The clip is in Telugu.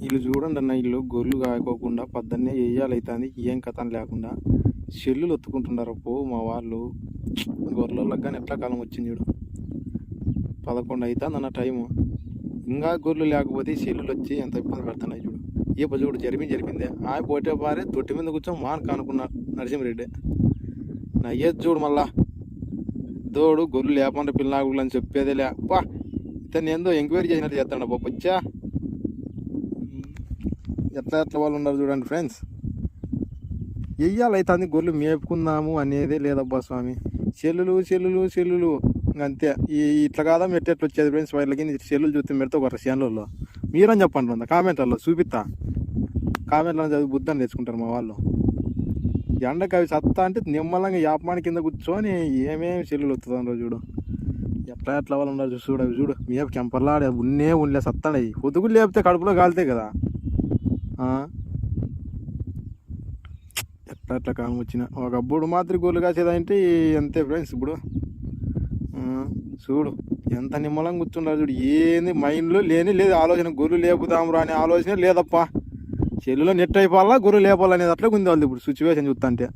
వీళ్ళు చూడండి అన్న ఇల్లు గొర్రెలు కాకోకుండా పొద్దున్నే వేయాలైతుంది ఏం కథం లేకుండా చెల్లులు ఒత్తుకుంటున్నారు పో మా వాళ్ళు. గొర్రెలకు కానీ ఎట్లా కాలం వచ్చింది చూడు. పదకొండు అవుతుంది అన్న టైము. ఇంకా గొర్రెలు లేకపోతే చెల్లులు వచ్చి ఎంత ఇబ్బంది పెడుతున్నాయి చూడు. ఈప చూడు జరిపింది జరిపిందే. ఆ పోటే పారే తొట్టి మీద కూర్చొని మాన్ కానుకున్నారు నరసింహరెడ్డి. నయ్యే చూడు మళ్ళా. దోడు గొర్రెలు లేకుండా పిల్లనాగులు అని చెప్పేదే లే. ఇతను ఏందో ఎంక్వైరీ చేసినట్టు చేస్తాడు బొప్పచ్చా ఎట్లా ఎట్లా వాళ్ళు ఉన్నారు చూడండి ఫ్రెండ్స్. వెయ్యాలైతుంది గొర్రెలు మేపుకుందాము అనేదే లేదబ్బా స్వామి. చెల్లులు చెల్లులు చెల్లులు. ఇంక అంతే ఈ ఇట్లా కాదా మెట్టెట్లు వచ్చేది ఫ్రెండ్స్? వాళ్ళకి చెల్లులు చూస్తే మెడతో కొట్టారు చేనులలో మీరని చెప్పండి ఉందా కామెంట్లలో చూపిస్తా. కామెంట్లో చదివి బుద్ధని తెచ్చుకుంటారు మా వాళ్ళు. ఎండకి అవి సత్తా అంటే నిమ్మలంగా యాపమాని కింద కూర్చొని ఏమేమి చెల్లులు వస్తుందో చూడు. ఎట్లా ఎట్లా వాళ్ళు ఉన్నారు చూడు చూడు. అవి చూడు మేపు కెంపర్లాడే ఉన్నే ఉండలే సత్తాయి పొదుగులు లేపితే కడుపులో కాలుతాయి కదా. ఎట్లా ఎట్లా కాలం వచ్చిన. ఒకప్పుడు మాత్రం గోళ్ళు కాసేదంటే అంతే ఫ్రెండ్స్ ఇప్పుడు? చూడు ఎంత నిమ్మలంగా కూర్చున్నారు చూడు. ఏంది మైండ్లో లేని లేదు ఆలోచన. గొర్రెలు లేపుదాంరా అనే ఆలోచన లేదప్పా. చెల్లులో నెట్ అయిపోవాలా గొర్రెలు లేపాలనేది అట్లా ఉంది వాళ్ళు ఇప్పుడు సిచ్యువేషన్ చూస్తా అంటే